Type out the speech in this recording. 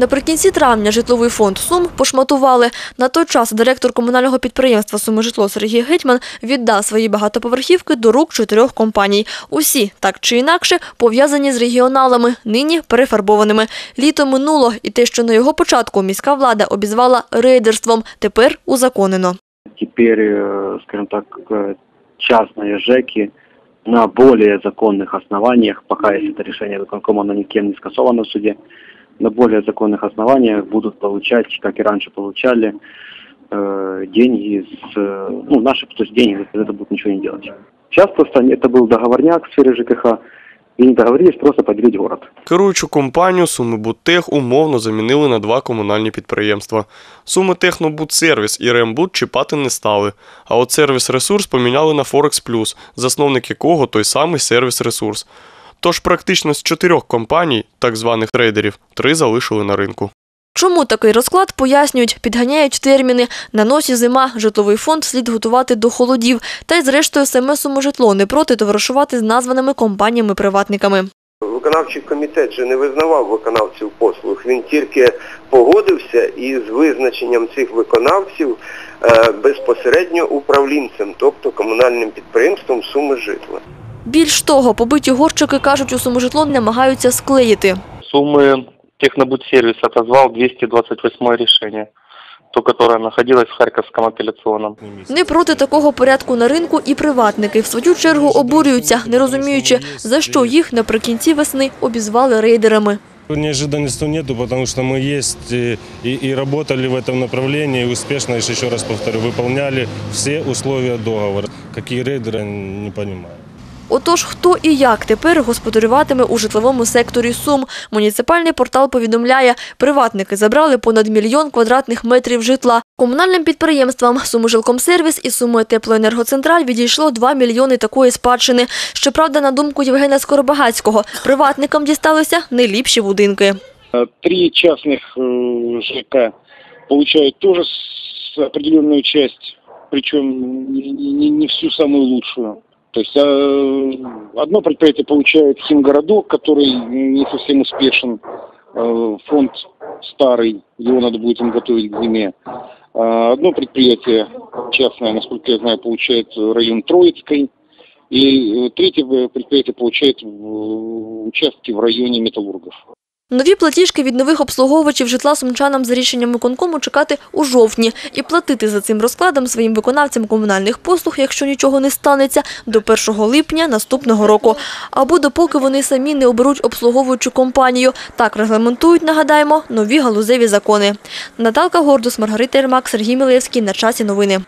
Наприкінці травня житловий фонд Сум пошматували. На той час директор комунального підприємства «Сумижитло» Сергій Гетьман віддав свої багатоповерхівки до рук чотирьох компаній. Усі, так чи інакше, пов'язані з регіоналами, нині перефарбованими. Літо минуло, і те, що на його початку міська влада обізвала рейдерством, тепер узаконено. теперь, э, скажем так, э, частные ЖЭКи на более законных основаниях, пока есть это решение виконкома, оно никем не скасовано в суде, на более законных основаниях будут получать, как и раньше получали, э, деньги с, э, ну, наши, то есть деньги, за это будут ничего не делать. Сейчас просто это был договорняк в сфере ЖКХ, и не договорились просто поделить город. Керуючу компанію «Сумибудтех» умовно замінили на два комунальні підприємства. «Сумитехнобудсервіс» і «Рембуд» чіпати не стали, а от «Сервіс Ресурс» поміняли на «Форекс Плюс», засновник якого той самий «Сервіс Ресурс». Тож практично з чотирьох компаній, так званих трейдерів, три залишили на ринку. Чому такий розклад, пояснюють, підганяють терміни. На носі зима, житловий фонд слід готувати до холодів. Та й зрештою саме «Сумижитло» не проти товаришувати з названими компаніями-приватниками. Виконавчий комітет же не визнавав виконавців послуг. Він тільки погодився із визначенням цих виконавців е, безпосередньо управлінцем, тобто комунальним підприємством суми житла. Більш того, побиті горщики, кажуть, у «Сумижитло» намагаються склеїти. Суммы Технобудсервис отозвал 228 решение, то, которое находилось в Харьковском апелляционном. Не проти такого порядку на ринку і приватники в свою чергу обурюються, не розуміючи, за що їх наприкінці весни обізвали рейдерами. Неожиданностей нету, потому что мы есть и, и, и работали в этом направлении, и успешно, еще раз повторю, выполняли все условия договора. Какие рейдеры, не понимаю. Отож, хто і як тепер господарюватиме у житловому секторі Сум? Муніципальний портал повідомляє, приватники забрали понад мільйон квадратних метрів житла. Комунальним підприємствам «Сумижилкомсервіс» і «Суми Теплоенергоцентраль» відійшло 2 мільйони такої спадщини. Щоправда, на думку Євгена Скоробагацького, приватникам дісталися не ліпші будинки. Э, Три частных э, ЖК получают тоже с- определенную часть, причем не, не- не всю самую лучшую. То есть э, одно предприятие получает химгородок, который не совсем успешен, э, фонд старый, его надо будет им готовить к зиме. А Одно предприятие частное, насколько я знаю, получает район Троицкой. И э, третье предприятие получает участки в районе Металлургов. Нові платіжки від нових обслуговувачів житла сумчанам за рішенням виконкому чекати у жовтні і платити за цим розкладом своїм виконавцям комунальних послуг, якщо нічого не станеться, до 1 липня наступного року. Або допоки вони самі не оберуть обслуговуючу компанію. Так регламентують, нагадаємо, нові галузеві закони. Наталка Гордус, Маргарита Ермак, Сергій Мілевський. На часі новини.